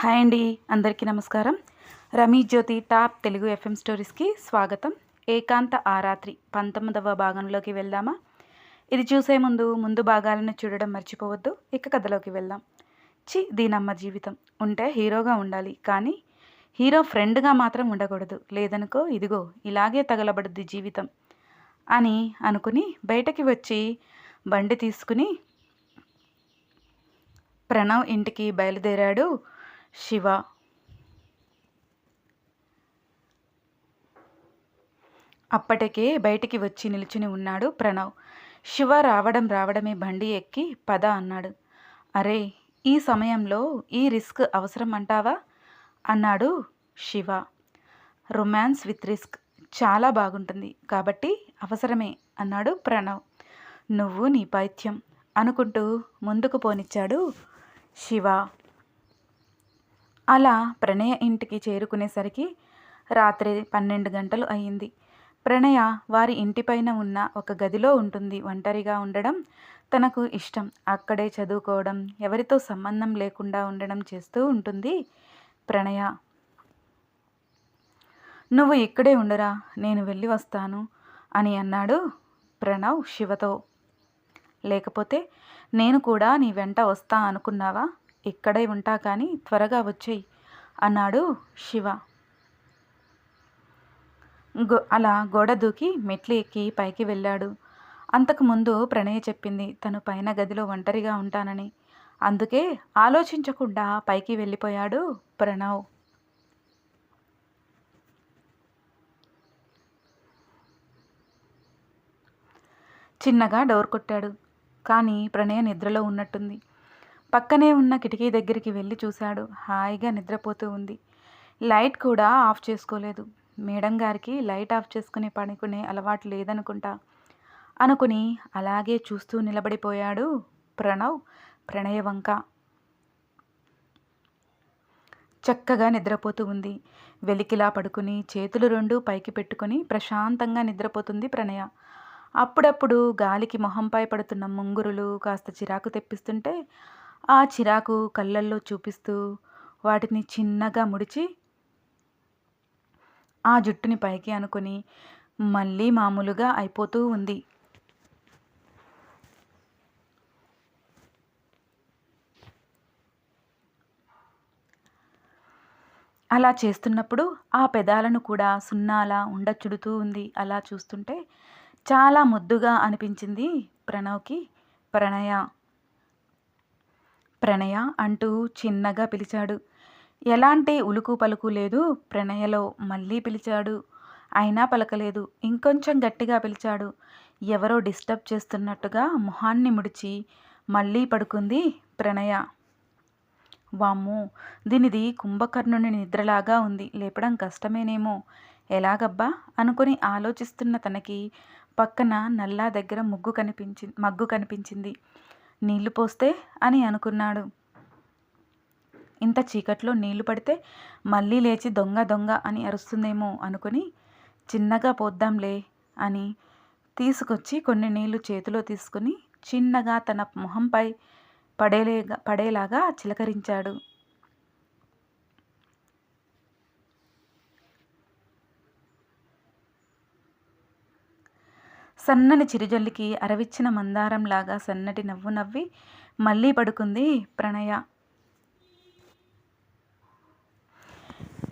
Hi అండి అందరికీ నమస్కారం. రమీ జ్యోతి టాప్ తెలుగు ఎఫ్ఎం స్టోరీస్కి స్వాగతం. ఏకాంత ఆరాత్రి పంతొమ్మిదవ భాగంలోకి వెళ్దామా? ఇది చూసే ముందు ముందు భాగాలను చూడడం మర్చిపోవద్దు ఇక కథలోకి వెళ్దాం. చి దీనమ్మ జీవితం. ఉంటే హీరోగా ఉండాలి కానీ హీరో ఫ్రెండ్గా మాత్రం ఉండకూడదు. లేదనుకో ఇదిగో ఇలాగే తగలబడుద్ది జీవితం అని అనుకుని బయటకి వచ్చి బండి తీసుకుని ప్రణవ్ ఇంటికి బయలుదేరాడు. శివ. అప్పటికే బయటికి వచ్చి నిలుచుని ఉన్నాడు ప్రణవ్. శివ రావడం రావడమే బండి ఎక్కి పద అన్నాడు. అరే ఈ సమయంలో ఈ రిస్క్ అవసరం అంటావా? అన్నాడు శివ. రొమాన్స్ విత్ రిస్క్ చాలా బాగుంటుంది కాబట్టి అవసరమే అన్నాడు ప్రణవ్. నువ్వు నీ పైత్యం అనుకుంటూ ముందుకు పోనిచ్చాడు శివ. అలా ప్రణయ ఇంటికి చేరుకునేసరికి రాత్రి పన్నెండు గంటలు అయింది. ప్రణయ వారి ఇంటిపైన ఉన్న ఒక గదిలో ఉంటుంది. ఒంటరిగా ఉండడం తనకు ఇష్టం. అక్కడే చదువుకోవడం ఎవరితో సంబంధం లేకుండా ఉండడం చేస్తూ ఉంటుంది ప్రణయ. నువ్వు ఇక్కడే ఉండరా నేను వెళ్ళి వస్తాను అని అన్నాడు ప్రణవ్ శివతో. లేకపోతే నేను కూడా నీ వెంట వస్తా అనుకున్నావా? ఇక్కడే ఉంటా కానీ త్వరగా వచ్చేయి అన్నాడు శివ. గో అలా గోడ దూకి మెట్లు ఎక్కి పైకి వెళ్ళాడు. అంతకుముందు ప్రణయ చెప్పింది తను పైన గదిలో ఒంటరిగా ఉంటానని. అందుకే ఆలోచించకుండా పైకి వెళ్ళిపోయాడు ప్రణవ్. చిన్నగా డోర్ కొట్టాడు కానీ ప్రణయ నిద్రలో ఉన్నట్టుంది. పక్కనే ఉన్న కిటికీ దగ్గరికి వెళ్ళి చూశాడు. హాయిగా నిద్రపోతూ ఉంది. లైట్ కూడా ఆఫ్ చేసుకోలేదు. మేడం గారికి లైట్ ఆఫ్ చేసుకుని పడుకునే అలవాటు లేదనుకుంటా. అనుకుని అలాగే చూస్తూ నిలబడిపోయాడు ప్రణవ్ ప్రణయ వంక చక్కగా నిద్రపోతూ ఉంది. వెలికిలా పడుకుని చేతులు రెండు పైకి పెట్టుకొని ప్రశాంతంగా నిద్రపోతుంది ప్రణయ. అప్పుడప్పుడు గాలికి మొహంపై పడుతున్న ముంగురులు కాస్త చిరాకు తెప్పిస్తుంటే ఆ చిరాకు కళ్ళల్లో చూపిస్తూ వాటిని చిన్నగా ముడిచి ఆ జుట్టుని పైకి అనుకుని మళ్ళీ మామూలుగా అయిపోతూ ఉంది. అలా చేస్తున్నప్పుడు ఆ పెదాలను కూడా సున్నాలా ఉండచుడుతూ ఉంది. అలా చూస్తుంటే చాలా ముద్దుగా అనిపించింది ప్రణవ్కి ప్రణయ. ప్రణయ అంటూ చిన్నగా పిలిచాడు. ఎలాంటి ఉలుకు పలుకు లేదు ప్రణయలో మళ్ళీ పిలిచాడు. అయినా పలకలేదు ఇంకొంచెం గట్టిగా పిలిచాడు. ఎవరో డిస్టర్బ్ చేస్తున్నట్టుగా మొహాన్ని ముడిచి మళ్ళీ పడుకుంది ప్రణయ. వాము దీనిది కుంభకర్ణుని నిద్రలాగా ఉంది లేపడం కష్టమేనేమో. ఎలాగబ్బా? అనుకుని ఆలోచిస్తున్న తనకి పక్కన నల్లా దగ్గర ముగ్గు కనిపించి మగ్గు కనిపించింది. నీళ్ళు పోస్తే అని అనుకున్నాడు. ఇంత చీకట్లో నీళ్ళు పడితే మళ్ళీ లేచి దొంగ దొంగ అని అరుస్తుందేమో అనుకుని చిన్నగా పోద్దాంలే అని తీసుకొచ్చి కొన్ని నీళ్ళు చేతిలో తీసుకుని చిన్నగా తన మొహంపై పడేలేగా పడేలాగా చిలకరించాడు. సన్నని చిరుజల్లికి అరవిచ్చిన మందారంలాగా సన్నటి నవ్వు నవ్వి మళ్ళీ పడుకుంది ప్రణయ.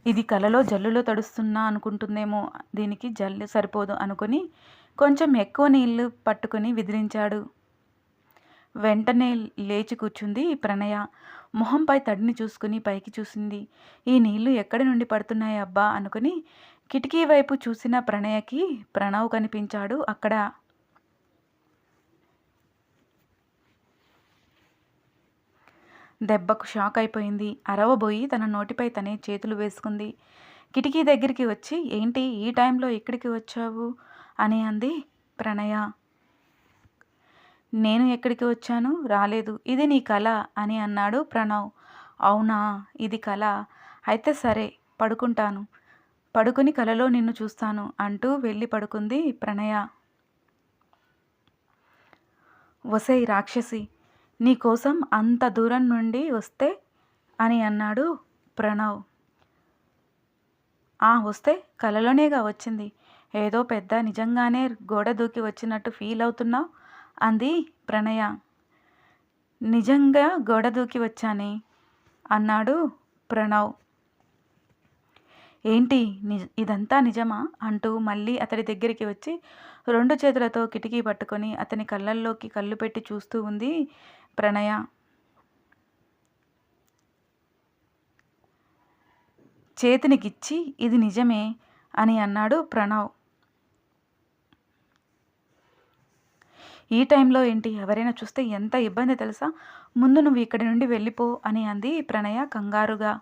ఇది కలలో జల్లులో తడుస్తున్నా అనుకుంటుందేమో. దీనికి జల్లు సరిపోదు అనుకుని కొంచెం ఎక్కువ నీళ్ళు పట్టుకుని విదిలించాడు. వెంటనే లేచి కూర్చుంది ప్రణయ. మొహంపై తడిని చూసుకుని పైకి చూసింది. ఈ నీళ్ళు ఎక్కడి నుండి పడుతున్నాయి అబ్బా అనుకుని కిటికీ వైపు చూసిన ప్రణయకి ప్రణవ్ కనిపించాడు. అక్కడ దెబ్బకు షాక్ అయిపోయింది. అరవబోయి తన నోటిపై తనే చేతులు వేసుకుంది. కిటికీ దగ్గరికి వచ్చి ఏంటి ఈ టైంలో ఇక్కడికి వచ్చావు? అని అంది ప్రణయ. నేను ఎక్కడికి వచ్చాను? రాలేదు. ఇది నీ కళ అని అన్నాడు ప్రణవ్. అవునా ఇది కళ అయితే సరే పడుకుంటాను. పడుకుని కలలో నిన్ను చూస్తాను అంటూ వెళ్ళి పడుకుంది ప్రణయ. వసై రాక్షసి నీకోసం అంత దూరం నుండి వస్తే అని అన్నాడు ప్రణవ్. ఆ వస్తే కలలోనేగా వచ్చింది. ఏదో పెద్ద నిజంగానే గోడ దూకి వచ్చినట్టు ఫీల్ అవుతున్నావు? అంది ప్రణయ. నిజంగా గోడ దూకి వచ్చానే? అన్నాడు ప్రణవ్. ఏంటి? నిజ ఇదంతా నిజమా? అంటూ మళ్ళీ అతడి దగ్గరికి వచ్చి రెండు చేతులతో కిటికీ పట్టుకొని అతని కళ్ళల్లోకి కళ్ళు పెట్టి చూస్తూ ఉంది ప్రణయ. చేతినికిచ్చి ఇది నిజమే అని అన్నాడు ప్రణవ్. ఈ టైంలో ఏంటి? ఎవరైనా చూస్తే ఎంత ఇబ్బంది తెలుసా? ముందు నువ్వు ఇక్కడి నుండి వెళ్ళిపో అని అంది ప్రణయ కంగారుగా.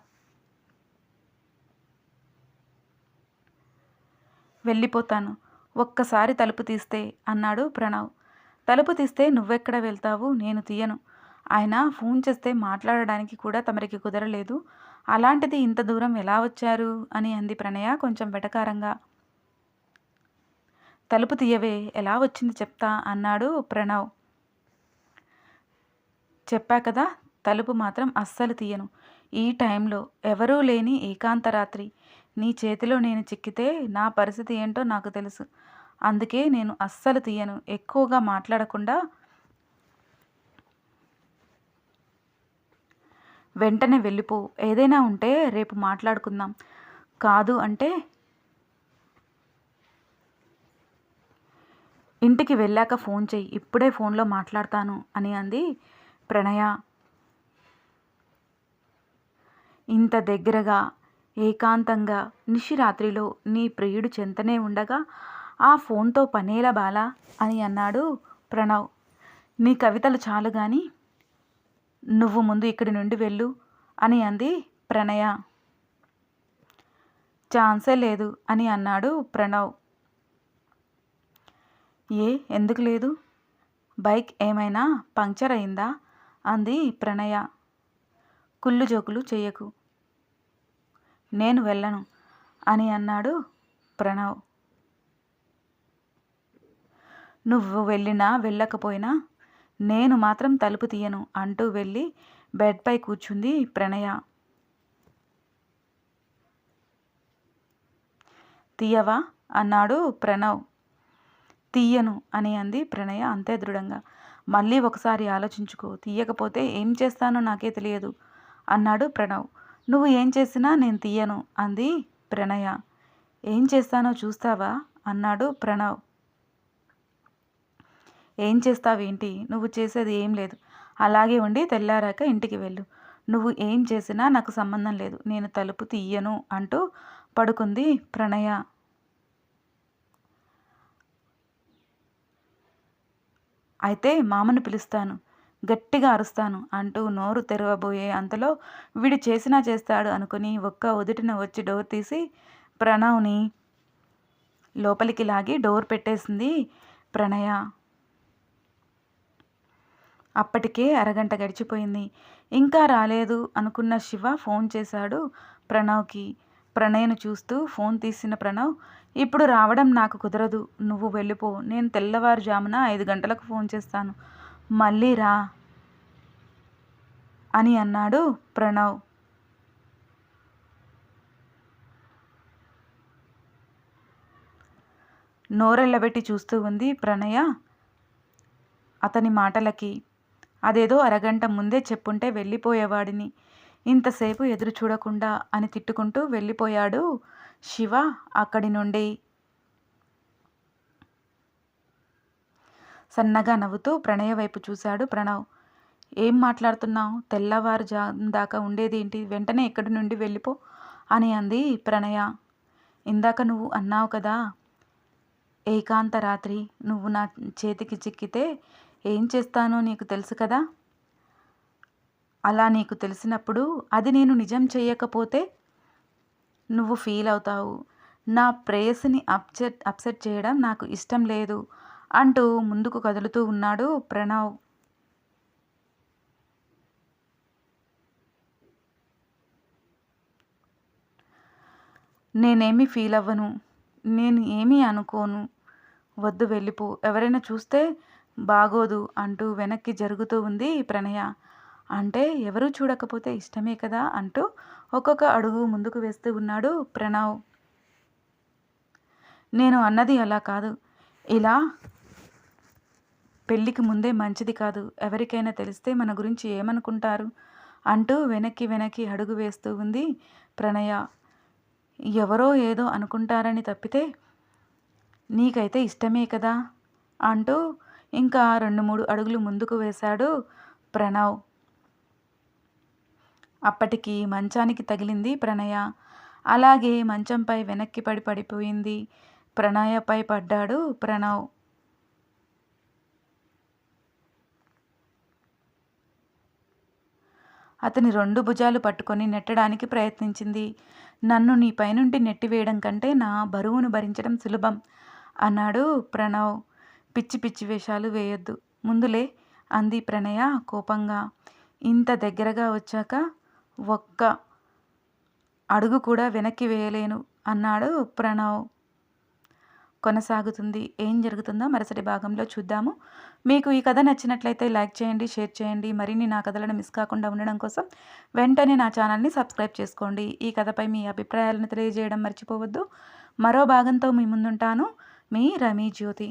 వెళ్ళిపోతాను. ఒక్కసారి తలుపు తీస్తే అన్నాడు ప్రణవ్. తలుపు తీస్తే నువ్వెక్కడ వెళ్తావు? నేను తీయను. ఆయన ఫోన్ చేస్తే మాట్లాడడానికి కూడా తమరికి కుదరలేదు. అలాంటిది ఇంత దూరం ఎలా వచ్చారు? అని అంది ప్రణయ కొంచెం వెటకారంగా. తలుపు తీయవే ఎలా వచ్చింది చెప్తా అన్నాడు ప్రణవ్. చెప్పా కదా తలుపు మాత్రం అస్సలు తీయను. ఈ టైంలో ఎవరూ లేని ఏకాంత రాత్రి. నీ చేతిలో నేను చిక్కితే నా పరిస్థితి ఏంటో నాకు తెలుసు. అందుకే నేను అస్సలు తీయను. ఎక్కువగా మాట్లాడకుండా వెంటనే వెళ్ళిపో. ఏదైనా ఉంటే రేపు మాట్లాడుకుందాం. కాదు అంటే ఇంటికి వెళ్ళాక ఫోన్ చెయ్యి. ఇప్పుడే ఫోన్లో మాట్లాడతాను అని అంది ప్రణయ. ఇంత దగ్గరగా ఏకాంతంగా నిశిరాత్రిలో నీ ప్రియుడు చెంతనే ఉండగా ఆ ఫోన్తో పనేలా బాలా అని అన్నాడు ప్రణవ్. నీ కవితలు చాలు కానీ నువ్వు ముందు ఇక్కడి నుండి వెళ్ళు అని అంది ప్రణయ. ఛాన్సే లేదు అని అన్నాడు ప్రణవ్. ఏ ఎందుకు లేదు? బైక్ ఏమైనా పంక్చర్ అయిందా? అంది ప్రణయ. కుళ్ళు జోకులు చేయకు. నేను వెళ్ళను అని అన్నాడు ప్రణవ్. నువ్వు వెళ్ళినా వెళ్ళకపోయినా నేను మాత్రం తలుపు తీయను అంటూ వెళ్ళి బెడ్పై కూర్చుంది ప్రణయ. తీయవా? అన్నాడు ప్రణవ్. తీయను అని అంది ప్రణయ అంతే దృఢంగా. మళ్ళీ ఒకసారి ఆలోచించుకో తీయకపోతే ఏం చేస్తానో నాకే తెలియదు అన్నాడు ప్రణవ్. నువ్వు ఏం చేసినా నేను తీయను అంది ప్రణయ. ఏం చేస్తానో చూస్తావా? అన్నాడు ప్రణవ్. ఏం చేస్తావేంటి నువ్వు చేసేది ఏం లేదు. అలాగే ఉండి తెల్లారాక ఇంటికి వెళ్ళు. నువ్వు ఏం చేసినా నాకు సంబంధం లేదు. నేను తలుపు తీయను అంటూ పడుకుంది ప్రణయ. అయితే మామను పిలుస్తాను. గట్టిగా అరుస్తాను అంటూ నోరు తెరవబోయే అంతలో వీడు చేసినా చేస్తాడు అనుకుని ఒక్క ఒదుటిన వచ్చి డోర్ తీసి ప్రణవ్ని లోపలికి లాగి డోర్ పెట్టేసింది ప్రణయ. అప్పటికే అరగంట గడిచిపోయింది. ఇంకా రాలేదు అనుకున్న శివ ఫోన్ చేశాడు ప్రణవ్కి. ప్రణయ్ను చూస్తూ ఫోన్ తీసిన ప్రణవ్ ఇప్పుడు రావడం నాకు కుదరదు. నువ్వు వెళ్ళిపో. నేను తెల్లవారుజామున ఐదు గంటలకు ఫోన్ చేస్తాను. మళ్ళీ రా అని అన్నాడు ప్రణవ్. నోరెళ్ళబెట్టి చూస్తూ ఉంది ప్రణయ అతని మాటలకి. అదేదో అరగంట ముందే చెప్పుంటే వెళ్ళిపోయేవాడిని. ఇంతసేపు ఎదురు చూడకుండా అని తిట్టుకుంటూ వెళ్ళిపోయాడు శివ అక్కడి నుండి. సన్నగా నవ్వుతూ ప్రణయ వైపు చూశాడు ప్రణవ్. ఏం మాట్లాడుతున్నావు? తెల్లవారు జా దాకా ఉండేదేంటి వెంటనే ఇక్కడి నుండి వెళ్ళిపో అని అంది ప్రణయ. ఇందాక నువ్వు అన్నావు కదా ఏకాంత రాత్రి నువ్వు నా చేతికి చిక్కితే ఏం చేస్తానో నీకు తెలుసు కదా? అలా నీకు తెలిసినప్పుడు అది నేను నిజం చేయకపోతే నువ్వు ఫీల్ అవుతావు. నా ప్రేయస్ని అప్సెట్ అప్సెట్ చేయడం నాకు ఇష్టం లేదు. అంటూ ముందుకు కదులుతూ ఉన్నాడు ప్రణవ్. నేనేమి ఫీల్ అవ్వను. నేను ఏమీ అనుకోను. వద్దు వెళ్ళిపో. ఎవరైనా చూస్తే బాగోదు అంటూ వెనక్కి జరుగుతూ ఉంది ప్రణయ. అంటే ఎవరూ చూడకపోతే ఇష్టమే కదా అంటూ ఒక్కొక్క అడుగు ముందుకు వేస్తూ ఉన్నాడు ప్రణవ్. నేను అన్నది అలా కాదు. ఇలా పెళ్ళికి ముందే మంచిది కాదు. ఎవరికైనా తెలిస్తే మన గురించి ఏమనుకుంటారు? అంటూ వెనక్కి వెనక్కి అడుగు వేస్తూ ఉంది ప్రణయ. ఎవరో ఏదో అనుకుంటారని తప్పితే నీకైతే ఇష్టమే కదా? అంటూ ఇంకా రెండు మూడు అడుగులు ముందుకు వేశాడు ప్రణవ్. అప్పటికి మంచానికి తగిలింది ప్రణయ. అలాగే మంచంపై వెనక్కి పడి పడిపోయింది. ప్రణయపై పడ్డాడు ప్రణవ్. అతని రెండు భుజాలు పట్టుకొని నెట్టడానికి ప్రయత్నించింది. నన్ను నీ పైనుండి నెట్టివేయడం కంటే నా బరువును భరించడం సులభం అన్నాడు ప్రణవ్. పిచ్చి పిచ్చి వేషాలు వేయొద్దు. ముందులే అంది ప్రణయ కోపంగా. ఇంత దగ్గరగా వచ్చాక ఒక్క అడుగు కూడా వెనక్కి వేయలేను అన్నాడు ప్రణవ్. కొనసాగుతుంది. ఏం జరుగుతుందో మరుసటి భాగంలో చూద్దాము. మీకు ఈ కథ నచ్చినట్లయితే లైక్ చేయండి షేర్ చేయండి. మరిన్ని నా కథలను మిస్ కాకుండా ఉండడం కోసం వెంటనే నా ఛానల్ని సబ్స్క్రైబ్ చేసుకోండి. ఈ కథపై మీ అభిప్రాయాలను తెలియజేయడం మర్చిపోవద్దు. మరో భాగంతో మీ ముందుంటాను. మీ రమీ జ్యోతి.